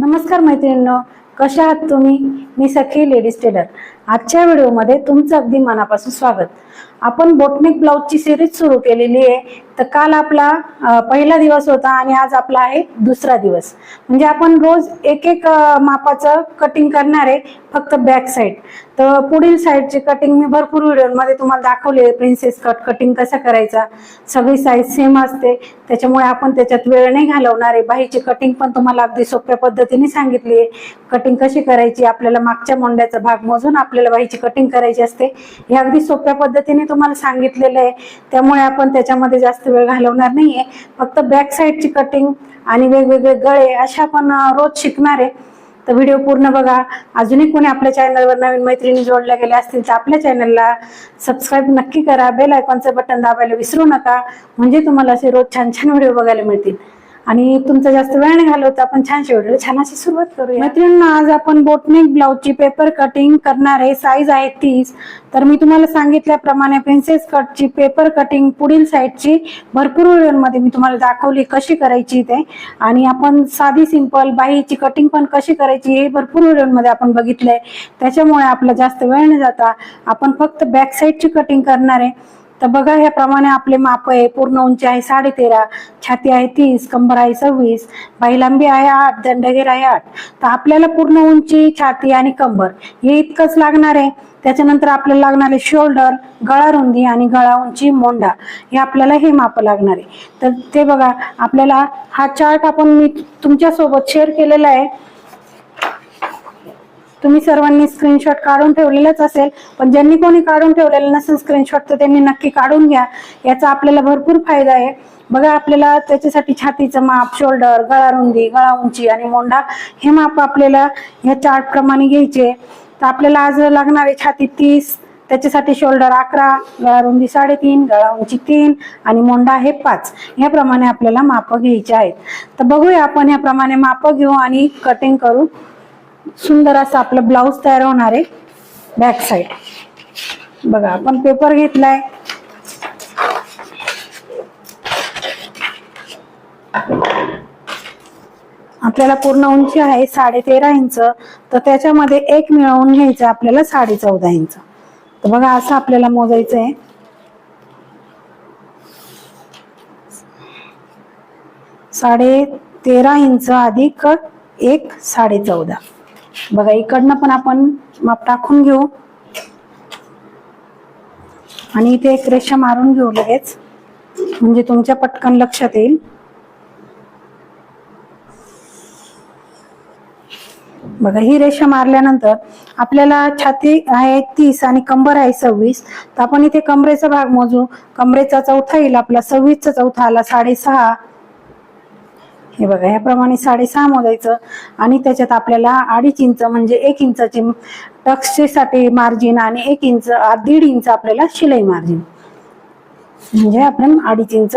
नमस्कार मैत्रिणींनो. कशा आहात तुम्ही? मी सखी लेडीज टेलर आजच्या व्हिडिओमध्ये तुमचं अगदी मनापासून स्वागत. आपण बोटनिक ब्लाऊजची सिरीज सुरू केलेली आहे. तर काल आपला पहिला दिवस होता आणि आज आपला आहे दुसरा दिवस. म्हणजे आपण रोज एक एक मापाचं कटिंग करणार आहे फक्त बॅक साईड तर पुढील साईडची कटिंग मी भरपूर व्हिडिओमध्ये तुम्हाला दाखवली आहे. प्रिन्सेस कट कटिंग कसा करायचा? सगळी साईज सेम असते. त्याच्यामुळे आपण त्याच्यात वेळ नाही घालवणार आहे. बाहीची कटिंग पण तुम्हाला अगदी सोप्या पद्धतीने सांगितली आहे. कटिंग कटिंग कशी करायची आपल्याला मागच्या मोंड्याचा भाग मोजून आपल्याला बाईची कटिंग करायची असते हे अगदी सोप्या पद्धतीने तुम्हाला सांगितलेलं आहे. त्यामुळे आपण त्याच्यामध्ये जास्त वेळ घालवणार नाहीये. फक्त बॅक साईडची कटिंग आणि वेगवेगळे गळे अशा आपण रोज शिकणार आहे. तर व्हिडिओ पूर्ण बघा. अजूनही कोणी आपल्या चॅनलवर नवीन मैत्रिणी जोडल्या गेल्या असतील तर आपल्या चॅनलला सबस्क्राईब नक्की करा. बेल आयकॉनचं बटन दाबायला विसरू नका. म्हणजे तुम्हाला असे रोज छान छान व्हिडिओ बघायला मिळतील. आणि तुमचा जास्त वेळ नाही घालवता आपण छानशी व्हिडिओ छान अशी सुरुवात करूया. मैत्रिणींना आज आपण बोटनेक ब्लाउजची पेपर कटिंग करणार आहे. साईज आहे तीस. तर मी तुम्हाला सांगितल्याप्रमाणे प्रिन्सेस कटची पेपर कटिंग पुढील साईडची भरपूर व्हिडिओमध्ये मी तुम्हाला दाखवली कशी करायची ते. आणि आपण साधी सिंपल बाहीची कटिंग पण कशी करायची हे भरपूर व्हिडिओमध्ये आपण बघितलंय. त्याच्यामुळे आपला जास्त वेळ नाही जाता आपण फक्त बॅक साईडची कटिंग करणार आहे. तर बघा ह्याप्रमाणे आपले माप आहे पूर्ण उंची आहे साडे तेरा छाती आहे तीस कंबर आहे सव्वीस बाईलांबी आहे आठ दंडगेर आहे आठ. तर आपल्याला पूर्ण उंची छाती आणि कंबर हे इतकंच लागणार आहे. त्याच्यानंतर आपल्याला लागणार आहे शोल्डर गळा रुंदी आणि गळा उंची मोंडा हे आपल्याला हे माप लागणार आहे. तर ते बघा आपल्याला हा चार्ट आपण मी तुमच्यासोबत शेअर केलेला आहे. तुम्ही सर्वांनी स्क्रीनशॉट काढून ठेवलेलाच असेल पण ज्यांनी कोणी काढून ठेवलेलं नसेल स्क्रीनशॉट तर त्यांनी नक्की काढून घ्या. याचा आपल्याला भरपूर फायदा आहे. बघा आपल्याला त्याच्यासाठी छातीचं माप शोल्डर गळा रुंदी गळा उंची आणि मोंढा हे माप आपल्याला ह्या चार्ट प्रमाणे घ्यायचे. तर आपल्याला आज लागणारे छाती तीस त्याच्यासाठी शोल्डर अकरा गळा रुंदी साडेतीन गळा उंची तीन आणि मोंडा हे पाच. ह्याप्रमाणे आपल्याला माप घ्यायचे आहेत. तर बघूया आपण ह्याप्रमाणे माप घेऊ आणि कटिंग करू. सुंदर असं आपलं ब्लाऊज तयार होणार आहे. बॅक साईड बघा आपण पेपर घेतलाय. आपल्याला पूर्ण उंची आहे साडे तेरा इंच. तर त्याच्यामध्ये एक मिळवून घ्यायचं आपल्याला साडे चौदा इंच. तर बघा असं आपल्याला मोजायचं आहे साडे तेरा इंच अधिक एक साडे चौदा बघा इकडनं पण आपण माप टाकून घेऊ. आणि इथे एक रेषा मारून घेऊ लगेच. म्हणजे तुमच्या पटकन लक्षात येईल. बघा ही रेषा मारल्यानंतर आपल्याला छाती आहे तीस आणि कंबर आहे सव्वीस. तर आपण इथे कमरेचा भाग मोजू. कमरेचा चौथा येईल आपला सव्वीसचा चौथा आला साडेसहा. हे बघा ह्याप्रमाणे साडेसहा मोजायचं आणि त्याच्यात आपल्याला अडीच इंच म्हणजे एक इंचाची टक्ससाठी मार्जिन आणि एक इंच दीड इंच आपल्याला शिलाई मार्जिन म्हणजे आपण अडीच इंच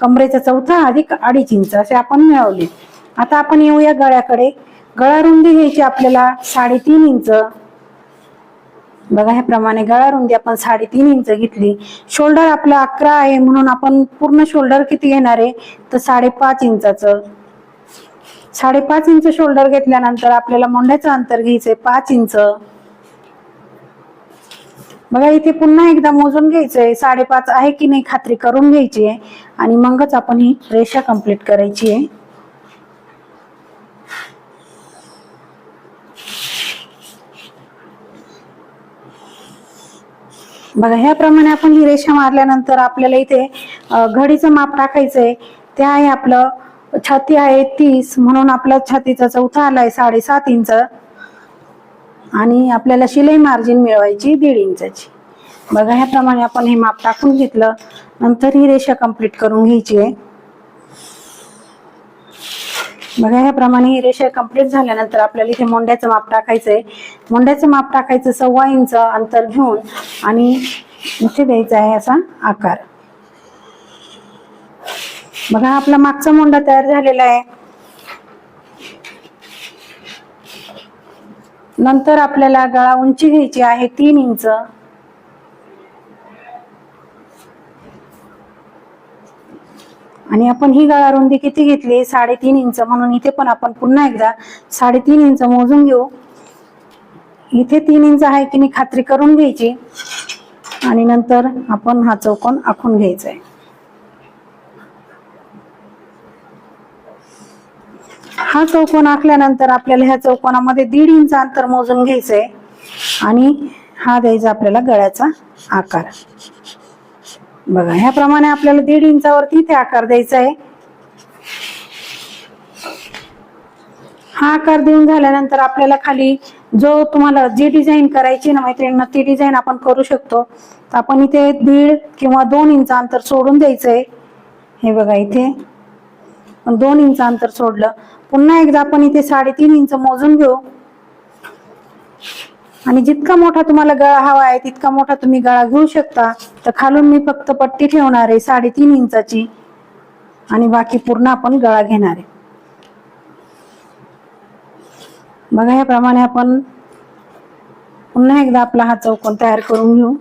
कमरेचा चौथा अधिक अडीच इंच असे आपण मिळवले. आता आपण येऊया गळ्याकडे. गळा रुंदी घ्यायची आपल्याला साडेतीन इंच. बघा ह्याप्रमाणे गळा रुंदी आपण साडेतीन इंच घेतली. शोल्डर आपलं अकरा आहे म्हणून आपण पूर्ण शोल्डर किती घेणार आहे? तर साडेपाच इंचाचं. साडेपाच इंच शोल्डर घेतल्यानंतर आपल्याला मोंढ्याचं अंतर घ्यायचंय पाच इंच. बघा इथे पुन्हा एकदा मोजून घ्यायचंय. साडेपाच आहे की नाही खात्री करून घ्यायची आहे. आणि मगच आपण ही रेषा कंप्लीट करायची आहे. बघा ह्याप्रमाणे आपण ही रेषा मारल्यानंतर आपल्याला इथे घडीचं माप टाकायचंय. ते आहे आपलं छाती आहे तीस म्हणून आपला छातीचा चौथा आलाय साडेसात इंच. आणि आपल्याला शिलाई मार्जिन मिळवायची दीड इंचाची. बघा ह्याप्रमाणे आपण हे माप टाकून घेतलं. नंतर ही रेषा कंप्लीट करून घ्यायची आहे. बघा ह्याप्रमाणे ही रेषा कंप्लीट झाल्यानंतर आपल्याला इथे मोंड्याचं माप टाकायचंय. मोंड्याचं माप टाकायचं सव्वा इंच अंतर घेऊन आणि इथे द्यायचा आहे असा आकार. बघा आपला मागचा मोंडा तयार झालेला आहे. नंतर आपल्याला गळा उंची घ्यायची आहे तीन इंच. आणि आपण ही गळा रुंदी किती घेतली? साडेतीन इंच. म्हणून इथे पण आपण पुन्हा एकदा साडेतीन इंच मोजून घेऊ. इथे तीन इंच आहे की नाही खात्री करून घ्यायची. आणि नंतर आपण हा चौकोन आखून घ्यायचा आहे. हा चौकोन आखल्यानंतर आपल्याला ह्या चौकोनामध्ये दीड इंच अंतर मोजून घ्यायचंय. आणि हा द्यायचा आपल्याला गळ्याचा आकार. बघा ह्याप्रमाणे आपल्याला दीड इंचावरती इथे आकार द्यायचा आहे हा आकार देऊन झाल्यानंतर आपल्याला खाली जो तुम्हाला जी डिझाईन करायची ना मैत्रिणींना ती डिझाईन आपण करू शकतो. तर आपण इथे दीड किंवा दोन इंच अंतर सोडून द्यायचंय. हे बघा इथे. दोन इंच अंतर सोडलं. पुन्हा एकदा आपण इथे साडेतीन इंच मोजून घेऊ. आणि जितका मोठा तुम्हाला गळा हवा आहे तितका मोठा तुम्ही गळा घेऊ शकता. तर खालून मी फक्त पट्टी ठेवणार आहे साडेतीन इंचाची. आणि बाकी पूर्ण आपण गळा घेणार आहे. बघा याप्रमाणे आपण पुन्हा एकदा आपला हा चौकोन तयार करून घेऊ.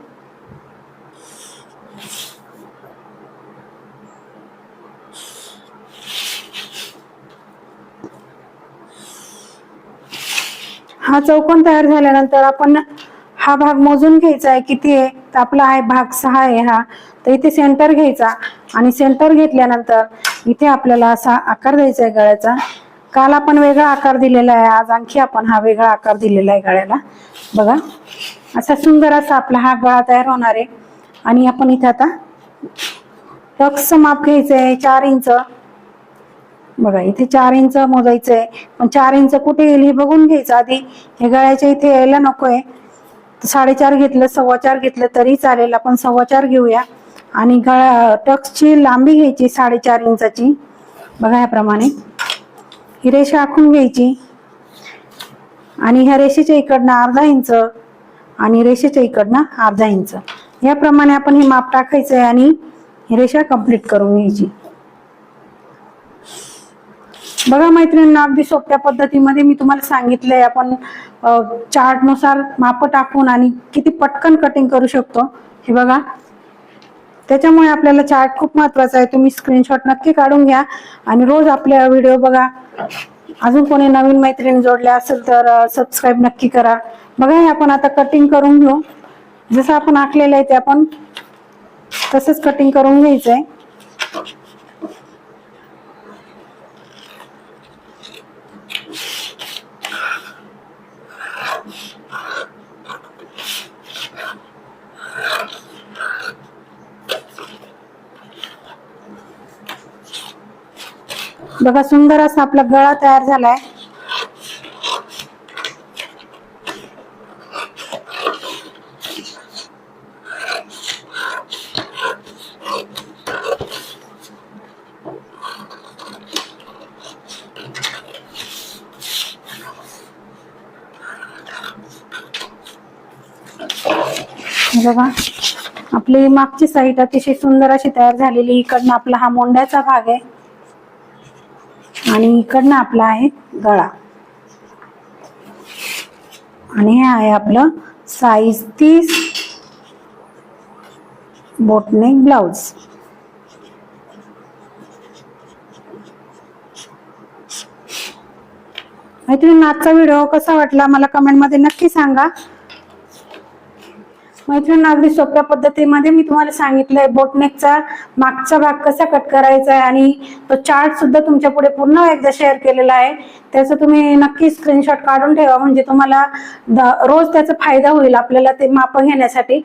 हा चौकोन तयार झाल्यानंतर आपण हा भाग मोजून घ्यायचा आहे. किती आहे? तर आपला आहे भाग सहा आहे हा. तर इथे सेंटर घ्यायचा. आणि सेंटर घेतल्यानंतर इथे आपल्याला असा आकार द्यायचा आहे गळ्याचा. काल आपण वेगळा आकार दिलेला आहे. आज आणखी आपण हा वेगळा आकार दिलेला आहे गळ्याला. बघा. असा सुंदर असा आपला हा गळा तयार होणार आहे. आणि आपण इथे आता टक्स माप घ्यायचं आहे. चार इंच. बघा इथे चार इंच मोजायचं आहे पण चार इंच कुठे येईल हे बघून घ्यायचं आधी. हे गळ्याच्या इथे यायला नकोय. साडेचार घेतलं सव्वा चार घेतलं तरी चालेल. आपण सव्वा चार घेऊया. आणि गळा टक्सची लांबी घ्यायची साडेचार इंचाची. बघा याप्रमाणे. ही रेषा आखून घ्यायची. आणि ह्या रेषेच्या इकडनं अर्धा इंच आणि रेषेच्या इकडनं अर्धा इंच. याप्रमाणे आपण हे माप टाकायचं आहे आणि ही रेषा कंप्लीट करून घ्यायची. बघा मैत्रिणींना अगदी सोप्या पद्धतीमध्ये मी तुम्हाला सांगितलंय. आपण चार्टनुसार माप टाकून आणि किती पटकन कटिंग करू शकतो. हे बघा. त्याच्यामुळे आपल्याला चार्ट खूप महत्त्वाचा आहे. तुम्ही स्क्रीनशॉट नक्की काढून घ्या. आणि रोज आपल्या व्हिडिओ बघा. अजून कोणी नवीन मैत्रिणी जोडल्या असेल तर सबस्क्राईब नक्की करा. बघा हे आपण आता कटिंग करून घेऊ. जसं आपण आखलेलं आहे ते आपण तसंच कटिंग करून घ्यायचंय. बघा सुंदर असा आपला गळा तयार झालाय. बघा आपली मागची साईड अतिशय सुंदर अशी तयार झालेली इकडनं आपला हा मोंड्याचा भाग आहे. आणि इकडनं आपला आहे गळा. आणि हे आहे आपलं साईज तीस बोटनेक ब्लाउज तुम्ही आजचा व्हिडिओ कसा वाटला? मला कमेंटमध्ये नक्की सांगा. मैत्रिणी अगदी सोप्या पद्धतीमध्ये मी तुम्हाला सांगितलंय बोटनेकचा मागचा भाग कसा कट करायचा आहे आणि तो चार्ट सुद्धा तुमच्यापुढे पुन्हा एकदा शेअर केलेला आहे. त्याचं तुम्ही नक्की स्क्रीनशॉट काढून ठेवा म्हणजे तुम्हाला रोज त्याचा फायदा होईल आपल्याला ते माप घेण्यासाठी.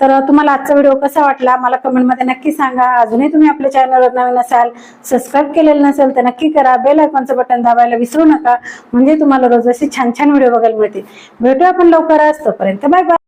तर तुम्हाला आजचा व्हिडिओ कसा वाटला मला कमेंटमध्ये नक्की सांगा. अजूनही तुम्ही आपल्या चॅनलवर नवीन असाल सबस्क्राईब केलेलं नसेल तर नक्की करा. बेल आयकॉनचं बटन दाबायला विसरू नका म्हणजे तुम्हाला रोज असे छान छान व्हिडिओ बघायला मिळतील. भेटूया आपण लवकरच तोपर्यंत बाय बाय